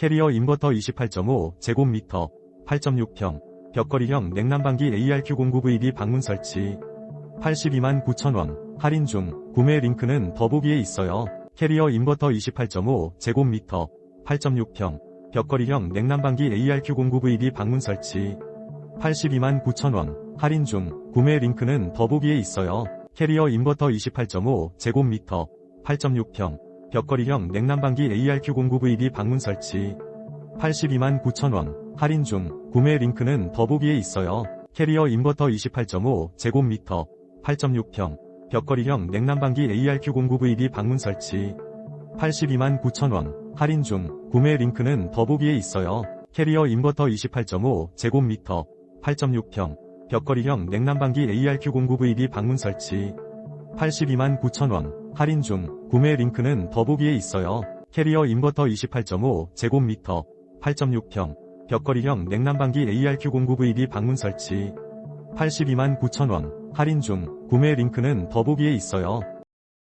캐리어 인버터 28.5 제곱미터 8.6평 벽걸이형 냉난방기 ARQ09VB 방문 설치 82만 9천원 할인 중 구매 링크는 더보기에 있어요. 캐리어 인버터 28.5 제곱미터 8.6평 벽걸이형 냉난방기 ARQ09VB 방문 설치 82만 9천원 할인 중 구매 링크는 더보기에 있어요. 캐리어 인버터 28.5 제곱미터 8.6평 벽걸이형 냉난방기 ARQ09VB 방문 설치. 82만 9천원. 할인 중. 구매 링크는 더보기에 있어요. 캐리어 인버터 28.5 제곱미터. 8.6평. 벽걸이형 냉난방기 ARQ09VB 방문 설치. 82만 9천원. 할인 중. 구매 링크는 더보기에 있어요. 캐리어 인버터 28.5 제곱미터. 8.6평. 벽걸이형 냉난방기 ARQ09VB 방문 설치. 82만 9천원 할인 중 구매 링크는 더보기에 있어요. 캐리어 인버터 28.5 제곱미터 8.6평 벽걸이형 냉난방기 ARQ09VB 방문 설치 82만 9천원 할인 중 구매 링크는 더보기에 있어요.